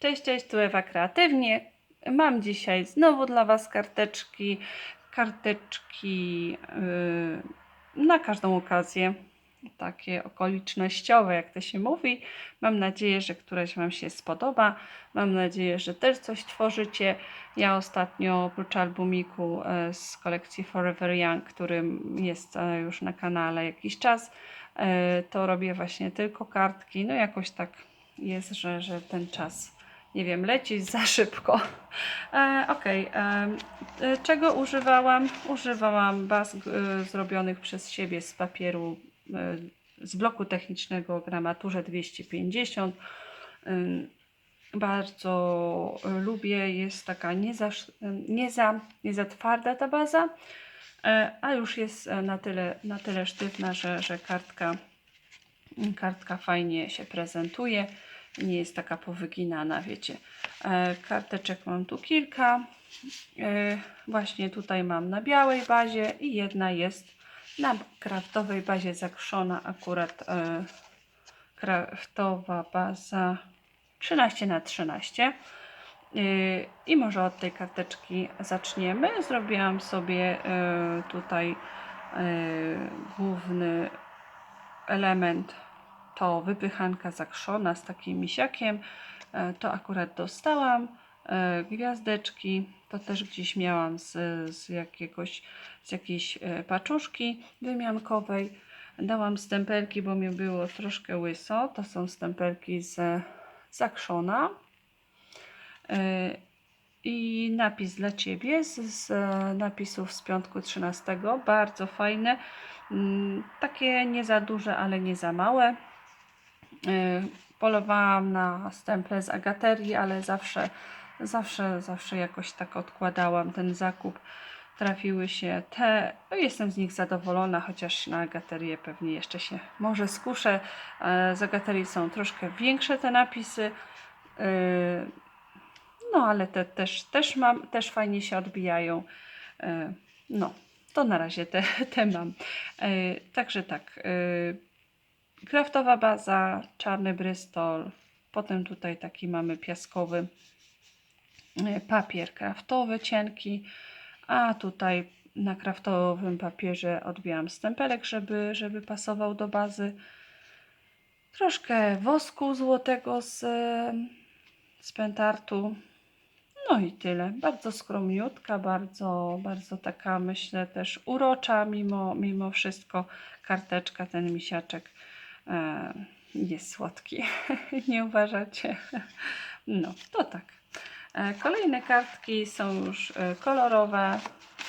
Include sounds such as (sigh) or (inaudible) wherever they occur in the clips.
Cześć, cześć, tu Ewa Kreatywnie. Mam dzisiaj znowu dla Was karteczki. Karteczki yy, na każdą okazję. Takie okolicznościowe, jak to się mówi. Mam nadzieję, że któraś Wam się spodoba. Mam nadzieję, że też coś tworzycie. Ja ostatnio, oprócz albumiku e, z kolekcji Forever Young, którym jest e, już na kanale jakiś czas, e, to robię właśnie tylko kartki. No jakoś tak jest, że, że ten czas nie wiem, leci za szybko. E, Okej, e, e, czego używałam? Używałam baz e, zrobionych przez siebie z papieru e, z bloku technicznego o gramaturze 250. Ym, Bardzo e, lubię, jest taka nie za, nie za, nie za twarda ta baza, e, a już jest e, na tyle, na tyle sztywna, że, że kartka, kartka fajnie się prezentuje nie jest taka powyginana, wiecie. E, karteczek mam tu kilka. E, właśnie tutaj mam na białej bazie i jedna jest na kraftowej bazie zakrzona akurat e, kraftowa baza 13 na 13 E, i może od tej karteczki zaczniemy. Zrobiłam sobie tutaj główny element to wypychanka zakrzona z takim misiakiem. E, To akurat dostałam. E, Gwiazdeczki to też gdzieś miałam z, z, jakiegoś, z jakiejś e, paczuszki wymiankowej. Dałam stempelki, bo mi było troszkę łyso. To są stempelki z zakrzona. I napis dla Ciebie z, z napisów z piątku 13. Bardzo fajne. Mm, Takie nie za duże, ale nie za małe. Y, polowałam na stemple z agaterii, ale zawsze, zawsze, zawsze jakoś tak odkładałam ten zakup. Trafiły się te, no jestem z nich zadowolona, chociaż na agaterię pewnie jeszcze się może skuszę. E, Z agaterii są troszkę większe te napisy. Y, No, ale te też, też mam, też fajnie się odbijają. No, to na razie te, te mam. Także tak. Kraftowa baza, czarny brystol, potem tutaj taki mamy piaskowy e, papier kraftowy, cienki, a tutaj na kraftowym papierze odbijam stempelek, żeby, żeby pasował do bazy. Troszkę wosku złotego z, z pentartu. No i tyle. Bardzo skromniutka, bardzo, bardzo taka myślę też urocza mimo, mimo wszystko karteczka, ten misiaczek jest słodki. (laughs) Nie uważacie? No, to tak. E, Kolejne kartki są już e, kolorowe,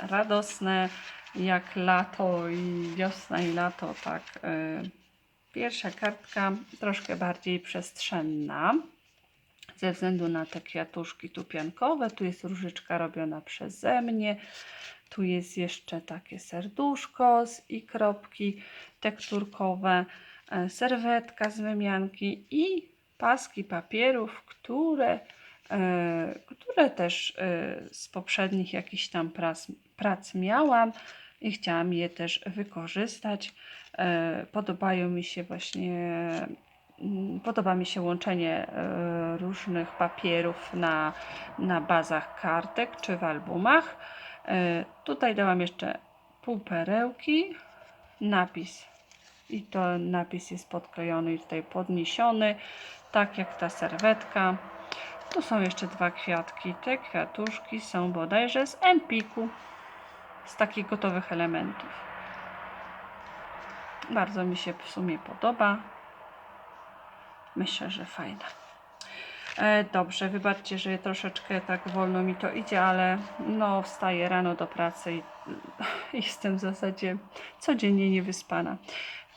radosne, jak lato i wiosna i lato, tak. e, Pierwsza kartka troszkę bardziej przestrzenna ze względu na te kwiatuszki tu piankowe. Tu jest różyczka robiona przeze mnie. Tu jest jeszcze takie serduszko z i kropki tekturkowe, e, serwetka z wymianki i paski papierów, które, e, które też e, z poprzednich jakichś tam prac, prac miałam i chciałam je też wykorzystać. E, Podobają mi się właśnie Mm, Podoba mi się łączenie e, różnych papierów na, na bazach kartek czy w albumach. E, Tutaj dałam jeszcze pół perełki, napis i to napis jest podklejony i tutaj podniesiony, tak jak ta serwetka. Tu są jeszcze dwa kwiatki. Te kwiatuszki są bodajże z Empiku, z takich gotowych elementów. Bardzo mi się w sumie podoba. Myślę, że fajna. E, dobrze, wybaczcie, że troszeczkę tak wolno mi to idzie, ale no wstaję rano do pracy i (laughs) jestem w zasadzie codziennie niewyspana.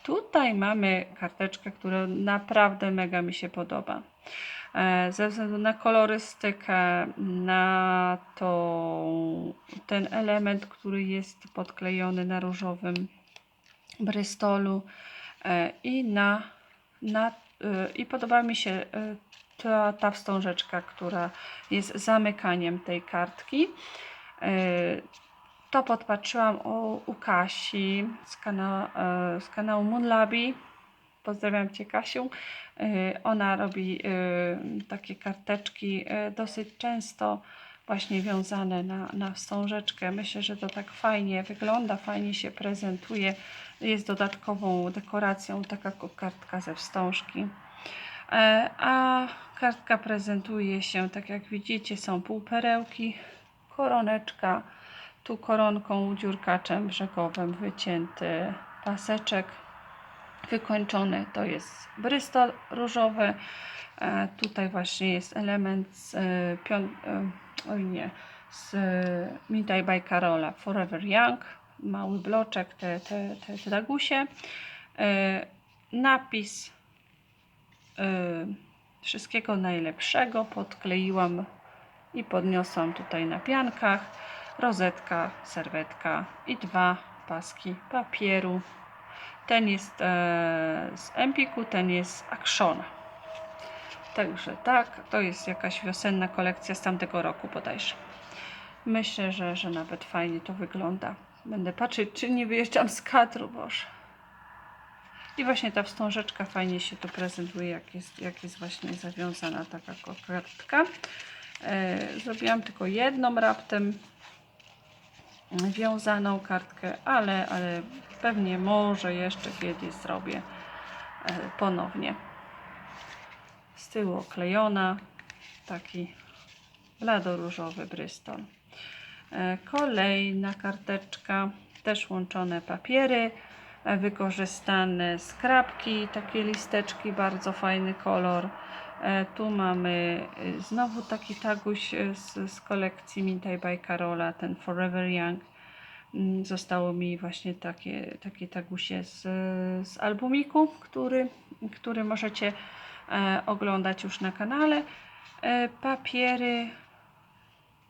Tutaj mamy karteczkę, która naprawdę mega mi się podoba. E, ze względu na kolorystykę, na to ten element, który jest podklejony na różowym brystolu e, i na, na y, i podoba mi się ta, ta wstążeczka, która jest zamykaniem tej kartki. To podpatrzyłam u, u Kasi z, kana, y, z kanału Moonlabi. Pozdrawiam Cię, Kasiu. Y, Ona robi y, takie karteczki dosyć często właśnie wiązane na, na wstążeczkę. Myślę, że to tak fajnie wygląda, fajnie się prezentuje. Jest dodatkową dekoracją taka kokardka ze wstążki. E, A kartka prezentuje się, tak jak widzicie, są półperełki, koroneczka, tu koronką dziurkaczem brzegowym wycięty paseczek wykończony, to jest brystol różowy. E, Tutaj właśnie jest element z e, pion... e, oj nie, z Midday by Carola Forever Young, mały bloczek, te, te, te, te dagusie. Napis wszystkiego najlepszego podkleiłam i podniosłam tutaj na piankach. Rozetka, serwetka i dwa paski papieru. Ten jest e, z Empiku, ten jest z Actiona. Także tak, to jest jakaś wiosenna kolekcja z tamtego roku bodajże. Myślę, że, że nawet fajnie to wygląda. Będę patrzeć, czy nie wyjeżdżam z kadru, Boże. I właśnie ta wstążeczka fajnie się tu prezentuje, jak jest, jak jest właśnie zawiązana taka kokardka. E, zrobiłam tylko jedną raptem wiązaną kartkę, ale, ale pewnie może jeszcze kiedyś zrobię e, ponownie. Z tyłu oklejona, taki bladoróżowy brystol. E, Kolejna karteczka, też łączone papiery, wykorzystane skrapki, takie listeczki, bardzo fajny kolor. E, Tu mamy e, znowu taki taguś e, z, z kolekcji Mintaj by Carola, ten Forever Young. Mm, Zostało mi właśnie takie, takie tagusie z, z albumiku, który, który możecie oglądać już na kanale. Papiery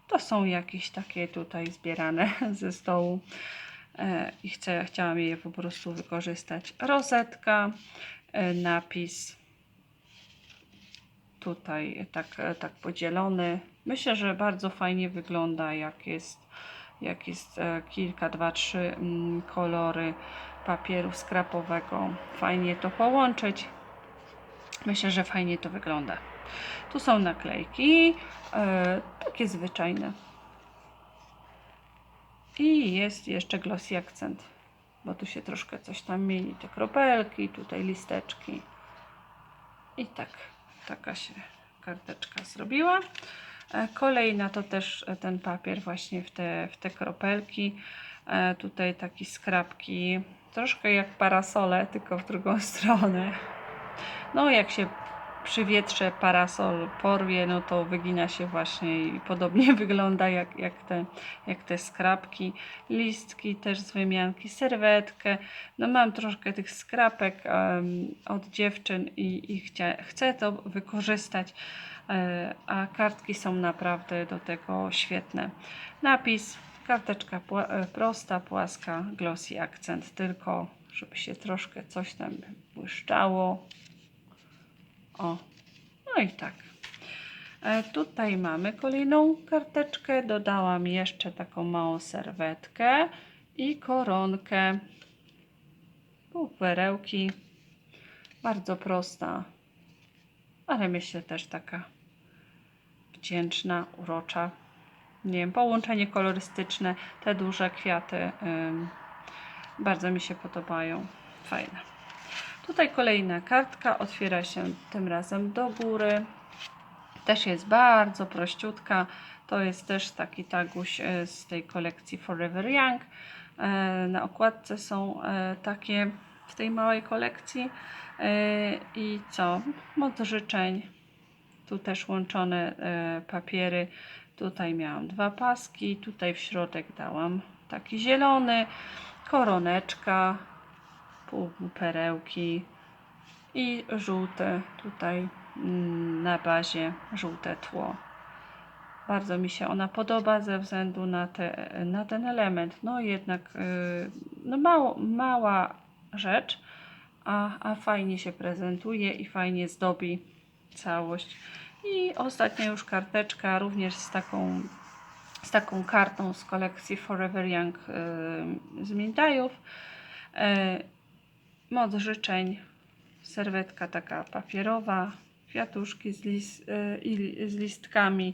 to są jakieś takie tutaj zbierane (laughs) ze stołu i chcę, chciałam je po prostu wykorzystać. Rozetka, e, napis tutaj tak, e, tak podzielony. Myślę, że bardzo fajnie wygląda, jak jest, jak jest e, kilka, dwa, trzy mm, kolory papieru skrapowego. Fajnie to połączyć. Myślę, że fajnie to wygląda. Tu są naklejki, e, takie zwyczajne. I jest jeszcze glossy akcent, bo tu się troszkę coś tam mieni. Te kropelki, tutaj listeczki. I tak, taka się karteczka zrobiła. E, Kolejna to też e, ten papier właśnie w te, w te kropelki. E, Tutaj taki skrapki, troszkę jak parasole, tylko w drugą (laughs) stronę. No jak się przy wietrze parasol porwie, no to wygina się właśnie i podobnie (laughs) wygląda jak, jak, te, jak te skrapki. Listki też z wymianki, serwetkę. No mam troszkę tych skrapek em, od dziewczyn i, i chcia, chcę to wykorzystać, e, a kartki są naprawdę do tego świetne. Napis, karteczka pła, e, prosta, płaska, glossy akcent, tylko żeby się troszkę coś tam błyszczało. O, no i tak. E, tutaj mamy kolejną karteczkę. Dodałam jeszcze taką małą serwetkę i koronkę. Półperełki. Bardzo prosta, ale myślę też taka wdzięczna, urocza. Nie wiem, połączenie kolorystyczne, te duże kwiaty bardzo mi się podobają. Fajne. Tutaj kolejna kartka, otwiera się tym razem do góry. Też jest bardzo prościutka. To jest też taki taguś e, z tej kolekcji Forever Young. E, Na okładce są e, takie w tej małej kolekcji. I co? Mod życzeń. Tu też łączone papiery. Tutaj miałam dwa paski. Tutaj w środek dałam taki zielony. Koroneczka półperełki i żółte tutaj mm, na bazie żółte tło. Bardzo mi się ona podoba ze względu na, te, na ten element. No jednak y, no mało, mała rzecz, a, a fajnie się prezentuje i fajnie zdobi całość. I ostatnia już karteczka, również z taką, z taką kartą z kolekcji Forever Young y, z Mindajów. Y, Moc życzeń serwetka taka papierowa, kwiatuszki z, lis, e, z listkami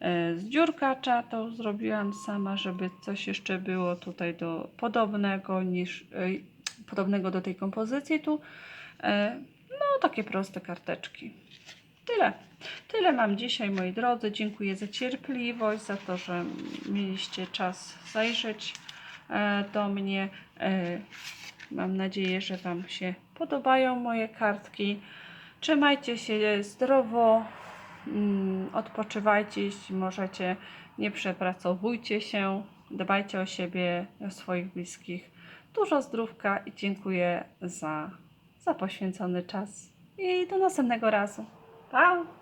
e, z dziurkacza. To zrobiłam sama, żeby coś jeszcze było tutaj do podobnego niż e, podobnego do tej kompozycji tu. No, takie proste karteczki. Tyle. Tyle mam dzisiaj, moi drodzy. Dziękuję za cierpliwość, za to, że mieliście czas zajrzeć do mnie. Mam nadzieję, że Wam się podobają moje kartki. Trzymajcie się zdrowo, mm, odpoczywajcie, jeśli możecie, nie przepracowujcie się, dbajcie o siebie, o swoich bliskich. Dużo zdrówka i dziękuję za, za poświęcony czas. I do następnego razu. Pa!